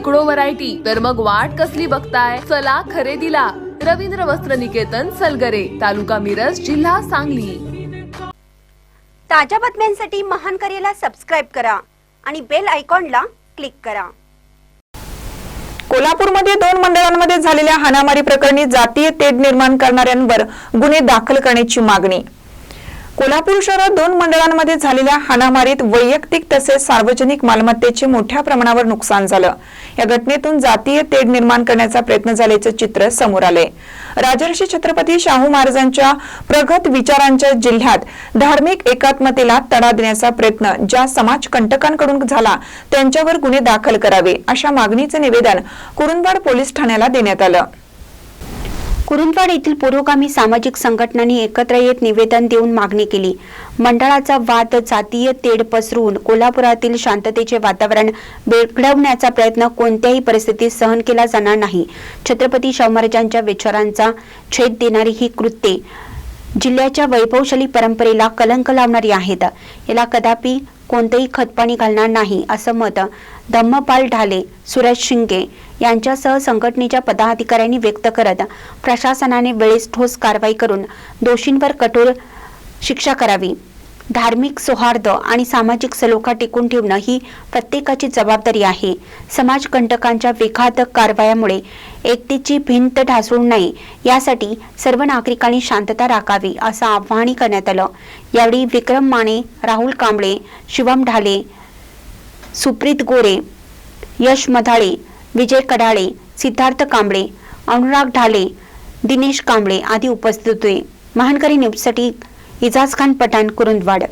शेकडो व्हरायटी तर मग वाट कसली बघताय? चला खरेदीला. रवींद्र वस्त्र निकेतन सलगरे तालुका मिरज जिल्हा सांगली. ताज्या बातम्यांसाठी महान करेला सबस्क्राईब करा आणि बेल आयकॉनला क्लिक करा. कोल्हापूरमध्ये दोन मंडळांमध्ये झालेल्या हाणामारी प्रकरणी जातीय तेढ निर्माण करणाऱ्यांवर गुन्हे दाखल करण्याची मागणी. कोल्हापूर शहरात दोन मंडळांमध्ये झालेल्या हाणामारीत वैयक्तिक तसेच सार्वजनिक मालमत्तेचे मोठ्या प्रमाणावर नुकसान झालं. या घटनेतून जातीय तेढ निर्माण करण्याचा प्रयत्न झाल्याचं चित्र समोर आलंय राजर्षी छत्रपती शाहू महाराजांच्या प्रगत विचारांच्या जिल्ह्यात धार्मिक एकात्मतेला तडा देण्याचा प्रयत्न ज्या समाजकंटकांकडून झाला त्यांच्यावर गुन्हे दाखल करावे अशा मागणीचं निवेदन कुरुंदवाड पोलीस ठाण्याला देण्यात आलं. कुरुंदवाड येथील पुरोगामी सामाजिक संघटनांनी एकत्र येत निवेदन देऊन मागणी केली. मंडळाचा वाद जातीय तेढ पसरवून कोल्हापुरातील शांततेचे वातावरण बिघडवण्याचा प्रयत्न कोणत्याही परिस्थितीत सहन केला जाणार नाही. छत्रपती शाहू महाराजांच्या विचारांचा छेद देणारी ही कृत्ये जिल्ह्याच्या वैभवशाली परंपरेला कलंक लावणारी आहेत. याला कदापि कोणतेही खतपाणी घालणार नाही असं मत धम्मपाल ढाले सुरज शिंगे यांच्यासह संघटनेच्या पदाधिकाऱ्यांनी व्यक्त करत प्रशासनाने वेळेस ठोस कारवाई करून दोषींवर कठोर शिक्षा करावी. धार्मिक सौहार्द आणि सामाजिक सलोखा टिकून ठेवणं ही प्रत्येकाची जबाबदारी आहे. समाजकंटकांच्या विघातक कारवायामुळे एकतेची भिंत ढासळू नये यासाठी सर्व नागरिकांनी शांतता राखावी असं आवाहन करण्यात आलं. यावेळी विक्रम माने राहुल कांबळे शिवम ढाले सुप्रीत गोरे यश मधाळे विजय कडाळे सिद्धार्थ कांबळे अनुराग ढाले दिनेश कांबळे आदी उपस्थित होते. महानकरी न्यूजसाठी इजाज खान पठाण कुरुंदवाड.